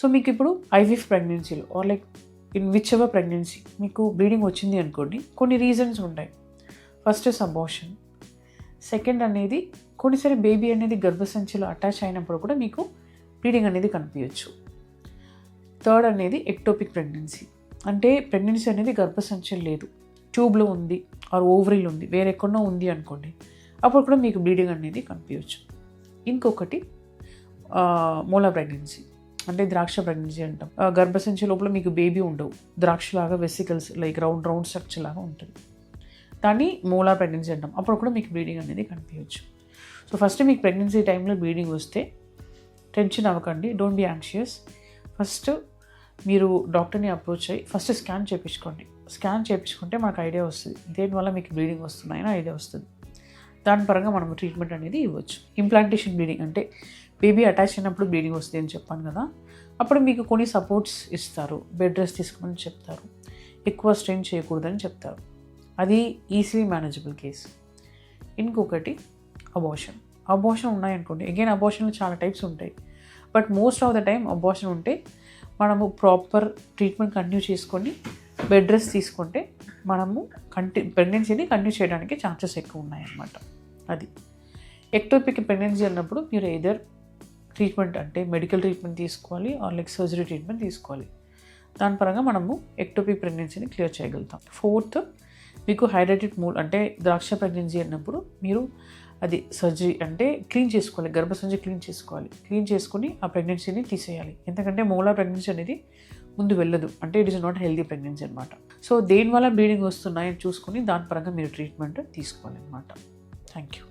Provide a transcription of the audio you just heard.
So మీకు ఇప్పుడు IVF ప్రెగ్నెన్సీలో or like in whichever pregnancy మీకు బ్లీడింగ్ వచ్చింది అనుకోండి కొన్ని రీజన్స్ ఉంటాయి. ఫస్ట్ ఇస్ అబోషన్ సెకండ్ అనేది కొన్నిసారి బేబీ అనేది గర్భసంచిలో అటాచ్ అయినప్పుడు కూడా మీకు బ్లీడింగ్ అనేది కనిపించచ్చు. థర్డ్ అనేది ఎక్టోపిక్ ప్రెగ్నెన్సీ అంటే ప్రెగ్నెన్సీ అనేది గర్భసంచలు లేదు. ట్యూబ్లో ఉంది ఆర్ ఓవరీలో ఉంది వేరే ఎక్కడో ఉంది అనుకోండి అప్పుడు కూడా మీకు బ్లీడింగ్ అనేది కనిపించవచ్చు ఇంకొకటి మూల ప్రెగ్నెన్సీ అంటే ద్రాక్ష ప్రెగ్నెన్సీ అంటాం. గర్భసంచి లోపల మీకు బేబీ ఉండవు. ద్రాక్షలాగా vesicles like round round structure లాగా ఉంటుంది. దాన్ని మూలా ప్రెగ్నెన్సీ అంటాం. అప్పుడు కూడా మీకు బ్లీడింగ్ అనేది కనిపించవచ్చు. సో ఫస్ట్ మీకు ప్రెగ్నెన్సీ టైంలో బ్లీడింగ్ వస్తే టెన్షన్ అవ్వకండి. డోంట్ బీ యాంగ్షియస్ ఫస్ట్ మీరు డాక్టర్ని అప్రోచ్ అయ్యి ఫస్ట్ స్కాన్ చేయించుకోండి స్కాన్ చేయించుకుంటే మనకు ఐడియా వస్తుంది. దేనివల్ల మీకు బ్లీడింగ్ వస్తున్నాయని ఐడియా వస్తుంది. దాని పరంగా మనం ట్రీట్మెంట్ అనేది ఇవ్వచ్చు. ఇంప్లాంటేషన్ బ్లీడింగ్ అంటే బేబీ అటాచ్ అయినప్పుడు బ్లీడింగ్ వస్తుంది అని చెప్పాను కదా. అప్పుడు మీకు కొన్ని సపోర్ట్స్ ఇస్తారు. బెడ్ రెస్ట్ తీసుకోమని చెప్తారు. ఎక్కువ స్ట్రెయిన్ చేయకూడదని చెప్తారు. అది ఈజీలీ మేనేజబుల్ కేస్ ఇంకొకటి అబోషన్ అబోషన్ ఉన్నాయనుకోండి. అగైన్ అబోషన్లో చాలా టైప్స్ ఉంటాయి. But most of the time abortion ఉంటే మనము ప్రాపర్ ట్రీట్మెంట్ కంటిన్యూ చేసుకొని బెడ్ రెస్ట్ తీసుకుంటే మనము కంటి ప్రెగ్నెన్సీని కంటిన్యూ చేయడానికి ఛాన్సెస్ ఎక్కువ ఉన్నాయన్నమాట. అది. ఎక్టోపిక్ ప్రెగ్నెన్సీ అన్నప్పుడు మీరు ఎదర్ ట్రీట్మెంట్ అంటే మెడికల్ ట్రీట్మెంట్ తీసుకోవాలి ఆర్ లైక్ సర్జరీ ట్రీట్మెంట్ తీసుకోవాలి. దాని పరంగా మనము ఎక్టోపీ ప్రెగ్నెన్సీని క్లియర్ చేయగలుగుతాం. ఫోర్త్ మీకు హైడ్రేటెడ్ మూల్ అంటే ద్రాక్ష ప్రెగ్నెన్సీ అన్నప్పుడు మీరు అది సర్జరీ అంటే క్లీన్ చేసుకోవాలి గర్భసంచి క్లీన్ చేసుకోవాలి. క్లీన్ చేసుకుని ఆ ప్రెగ్నెన్సీని తీసేయాలి. ఎందుకంటే మూలా ప్రెగ్నెన్సీ అనేది ముందు వెళ్ళదు. అంటే it is not healthy pregnancy అనమాట సో దేనివల్ల బ్లీడింగ్ వస్తున్నాయని చూసుకుని దాని పరంగా మీరు ట్రీట్మెంట్ తీసుకోవాలన్నమాట. Thank you.